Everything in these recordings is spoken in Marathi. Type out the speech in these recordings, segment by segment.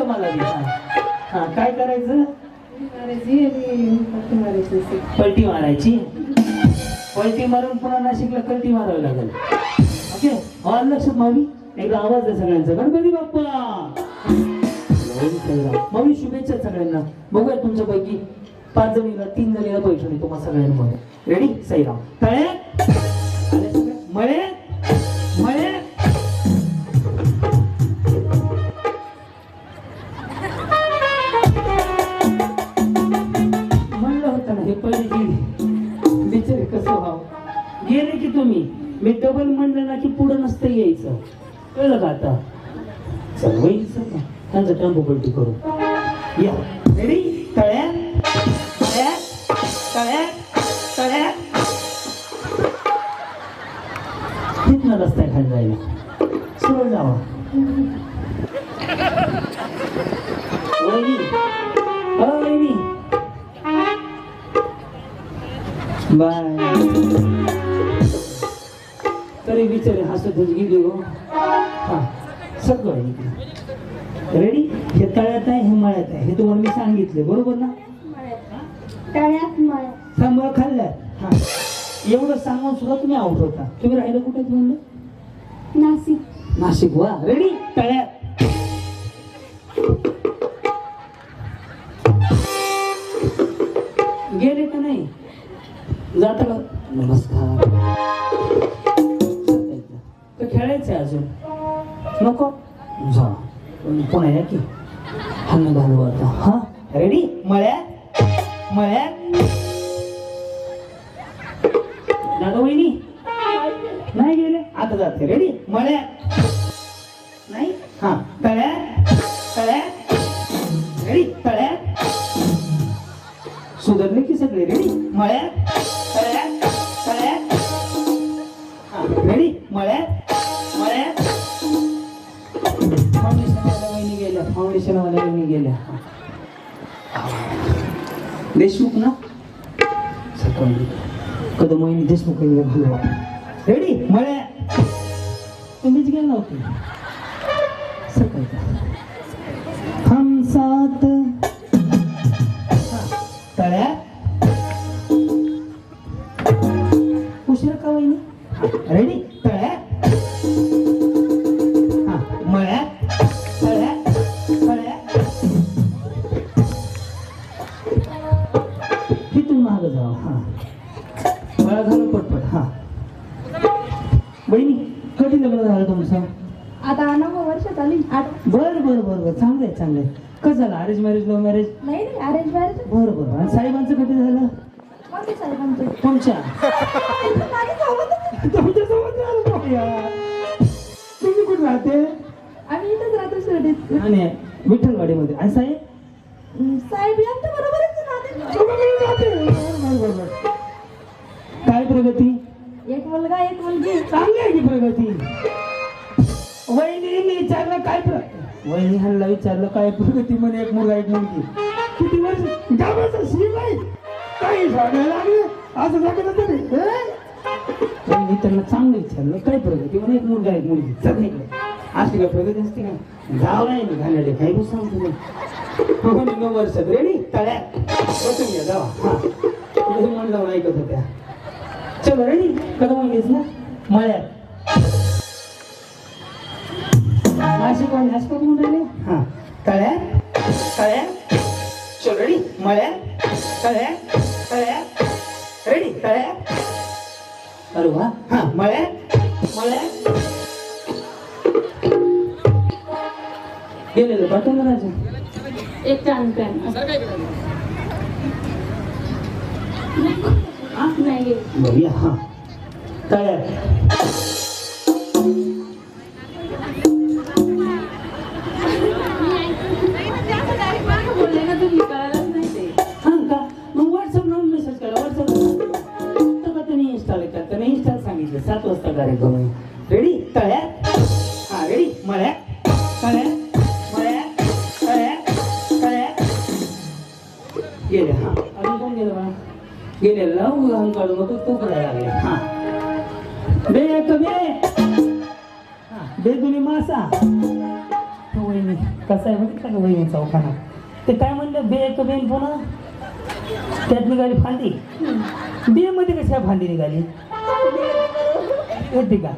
समजलं मला. हा हा, काय करायचं. पलटी मारायची? पलटी मारून पुन्हा नाशिकला कलटी मारावी लागेल. ओके? आवाज लक्षात मावी एकदा आवाज द्या सगळ्यांचा. गणपती बाप्पा! मावी शुभेच्छा सगळ्यांना. बघूया तुमच्यापैकी पाच जणीला तीन जणीला पैसे नाही तुम्हाला सगळ्यांमध्ये. रेडी सईराम तळे? मळे? यायचं. कळलं का आता? सवयीचं वैल त्यांचं टेम्पो पलटी करू. या. रेडी तळ्या? तळ्या? तळ्या? तळ्या? तिथनं रस्ता खाली जायला? सरळ जावा. वहिनी. बाय. बिचारे हसतच गेली हो हा सगळं आहे रेडी हे तळ्यात आहे हे मळ्यात आहे. हे तुम्हाला मी सांगितले बरोबर ना? तळ्यात मळ्यात सांभाळ खाल्ल्या? हा. एवढं सांगून सुद्धा तुम्ही आउट होता. तुम्ही राहिलं कुठे म्हणलं? नाशिक. नाशिक वा. रेडी तळ्यात. गेले का नाही? जाता नमस्कार. तो खेळायचंय अजून? नको. जा. कोण आहे की? हान घालू आता. हा? रेडी मळ्यात? मळ्यात? दादा वहिनी? नाही गेले. आता जाते. रेडी मळ्यात? नाही? हा. तळ्यात? तळ्यात? रेडी तळ्यात? सुधारले की सगळे? रेडी मळ्यात? तळ्यात? तळ्यात? हा. रेडी मळ्यात? फाउंडेशनवाल्या वहिनी गेल्या फाउंडेशनवाल्या गेल्या. देशमुख ना? सकाळी कदम वहिनी देशमुख वहिनी रेडी मळे तुम्हीच गेला होते सकाळी हम साथ उशीर का वहिनी रेडी तळ्या. चांगलं. आहे कसं झालं? अरेंज मॅरेज लव्ह मॅरेज नाही नाही अरेंज मॅरेज बरं बरं आणि साहेबांचं कधी झालं? कोणते साहेबांचे? तुमच्या. माझ्या सोबतच. तुमच्यासोबत झालं बा यार. तुम्ही कुठे राहते? आम्ही इथंच राहतो शिर्डीत. आणि विठ्ठलवाडीमध्ये. आणि साहेब? हम्म, साहेब यांच्या बरोबरच राहते सोबत राहते. बरं, बरं, बरं. काय प्रगती? एक मुलगा एक मुलगी. चांगली आहे की प्रगती? वहिनी विचारलं काय प्रगती वहिनी ह्यांना विचारलं काय प्रगती म्हणे एक मुलगा एक मुलगी? किती वर्ष? गावाचा शिवाय काही सांगायला लागले. असं सांगत तरी रे त्यांना चांगलं विचारलं. काय प्रगती म्हणे? एक मुलगा एक मुलगी. सगळीकडे अशी काय प्रगती असते का? गाव नाही मी घालले काही बी सांगतो नाही म्हणे नऊ वर्षात रेडी? तळ्यात बसून घ्या जावा. म्हणलं ऐकत होत्या. चलो रेडी. कदम म्हणलीस ना? मळ्यात. नाशिक वाले नाशिक म्हणून राहिले हा. तळ्यात तळ्यात चलो रेडी मळ्यात तळ्यात तळ्यात रेडी? तळ्यात अरे वा. हा. मळ्यात मळ्यात गेलेलं पाठवलं राजा एक चांद पॅन नाही बघूया हा. तळ्यात गेले हा. अजून कोण गेलं बा? गेले लव लहान काढू नको तो करायला लागले हा. बे एक बे. तुम्ही मासा. वहिनी. कसं आहे बघितलं का वहिनी चौखाना ते काय म्हणलं बे एक बेन पुन्हा त्यात निघाली फांदी. बे मध्ये कशी फांदी निघाली? येते का?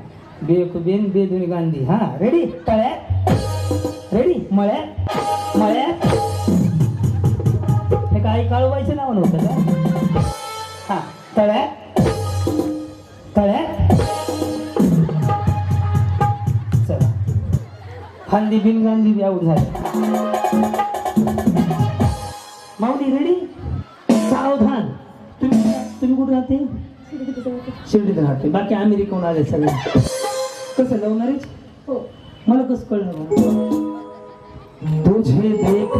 बे एक बेन बे दोन्ही गांधी. हा रेडी तळ्यात? रेडी मळ्यात? मळ्यात? काही काळूबाईचं नाव नव्हतं का? हा तळ्यात तळ्यात चला. फांदी बिन गांधी आऊट झाली. माऊली रेडी सावधान. तुम्ही तुम्ही कुठे राहते? शिर्डीत राहते. बाकी अमेरिकेहून आले सगळे. कसं लव्ह मॅरेज हो. मला कसं कळलं? तुझे देखा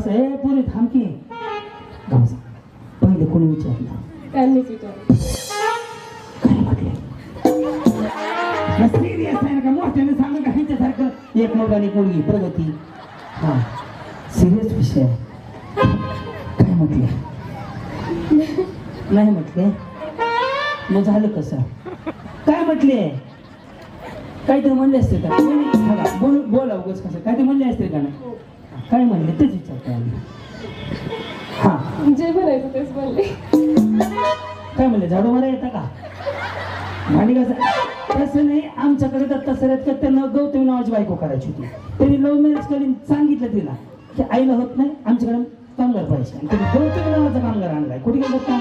गावासा ए पुरे थांब की गावासा पहिले कोणी विचारलं त्यांनीच विचारलं का मोठ्याने सांगा का ह्यांच्यासारखं एक एक मुलगी प्रगती हा सिरियस विषय. काय म्हटले नाही म्हटले मग झालं कसं काय म्हटले काहीतरी म्हणले असते का बोला उगाच कसं काहीतरी म्हणले असते का नाही काय म्हणले? तेच विचारतो आम्ही. हा. जे म्हणायचं तेच बोलले. काय म्हणले? झाडू मारा येता का? भांडी कसं? तसं नाही आमच्याकडे दत्ता सर आहेत का? त्यांना गौतमी नावाची बायको करायची होती. त्यांनी लव्ह मॅरेज करून सांगितलं तिला की आईला होत नाही आमच्याकडे कामगार पाहिजे. आणि त्यांनी गौतमी नावाचा कामगार आणलाय. कुठे गेलं का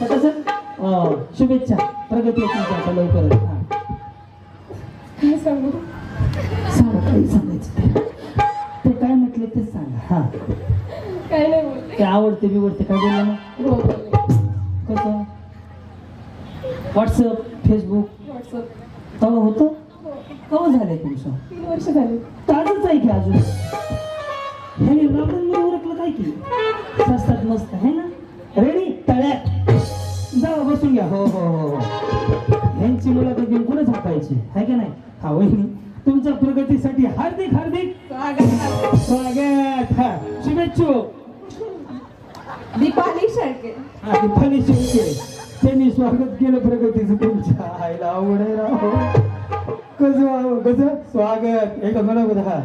तर कसं? शुभेच्छा. प्रगती आहे तुमची आता लवकरच. हा. काय सांगू? सांगा काही सांगायचं ते ते काय म्हटले ते सांगा. हा. काय नाही बोलले. ते आवडते बिवडते काय बोललं ना हो बोलले. कसं? व्हॉट्सअप फेसबुक व्हॉट्सअप तेव्हा होतं? हो. केव्हा झालंय तुमचं? तीन वर्ष झाली. ताजच आहे की अजून? हे लॉकडाऊन उरकलं काय की? स्वस्तात मस्त आहे ना? रेडी तळ्यात. जावा बसून घ्या. हो हो हो हो. ह्यांची मुलाखत घेऊन कुठे झापायची? आहे का नाही? हा वहिनी. तुमच्या प्रगतीसाठी हार्दिक हार्दिक स्वागत. हा शुभेच्छू. दीपाली शेळके. हा दीपाली शेळके. त्यांनी स्वागत केलं प्रगतीचं. तुमच्या आईला आवड आहे राव. कसं कसं स्वागत. एक मला बघा.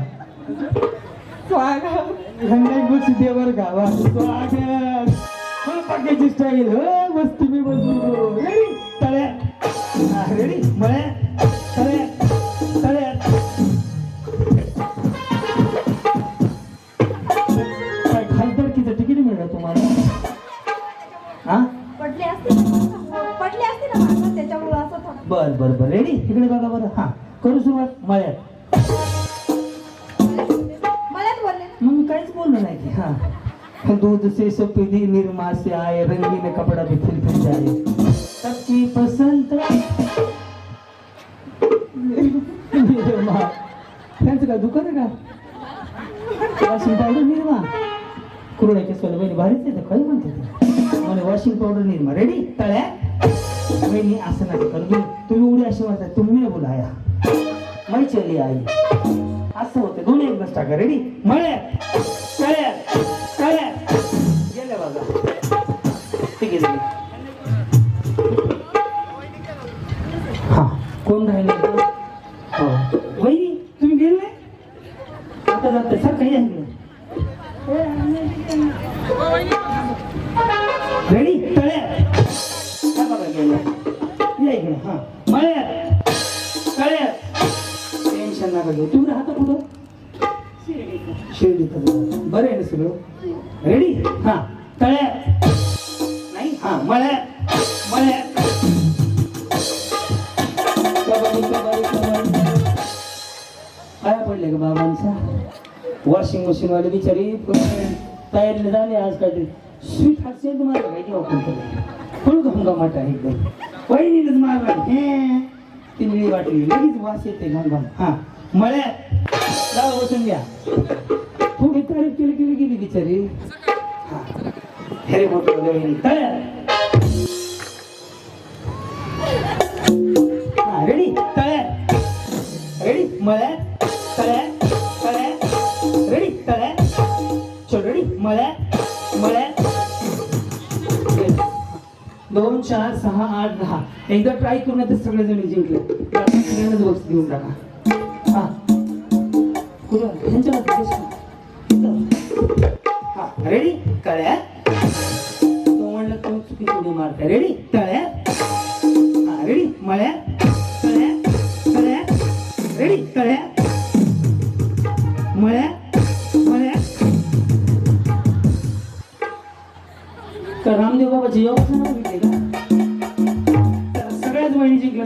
स्वागत. ह्यांना गोष्टी दे बरं का वा स्वागत. पाक्याची स्टाईल हो मस्त मी बसलो. दूध से सफेदी निरमा से आए रंगीन कपड़ा भी फिर फिर जाए। सबकी पसंद। निरमा। त्यांचं दुकान आहे का? Washing powder Nirma. कुरड्या केसवाला बहिणी भारीच येतं काही म्हणते ते म्हणे वॉशिंग पावडर निरमा. रेडी तळ्या? बहिणी असं नाही कर मी तुम्ही उडी अशी म्हणता तुम्ही बुलाया. बोलाया मै चली आई. असं होतं दोन्ही एकदाच टाका. रेडी मळ्या कळ्या कळ्या गेल्या बघा. ठीक आहे. हा. कोण राहिले? शिर्डीत बरं आहे ना सगळं रेडी हा तळ्या नाही हा मळ्या मळ्या कबड्डी पडले का बाबांचा वॉशिंग मशीन वाले बिचारी तयारीला झाले आज काहीतरी स्वीट हार्ट सेंट मारला काय किंवा कोणतं फुल घमघम वाटा एकदम वहिनीनच मारला हे ती निळी वाटली लगेच वास येते घमघम हा मळ्यात जाऊ बसून घ्या. थोडी तारीफ केली केली गेली बिचारी. हा. मोठं रेडी तळ्या रेडी मळ्या तळ्या तळ्या रेडी तळ्या रेडी मळ्या मळ्या दोन चार सहा आठ दहा. एकदा ट्राय करून तर सगळे जण जिंकले सगळ्यांनाच बक्षीस देऊन टाका. कुठं ह्यांच्या हा रेडी कळ्या? तो म्हणलं तो चुकीची उडी मारताय. रेडी तळ्या हा रेडी मळ्या? तळ्या तळ्या रेडी तळ्या मळ्या? मळ्या? का रामदेव बाबाची योगासन भेटले का? तर सगळ्याच वहिनी जिंकल्या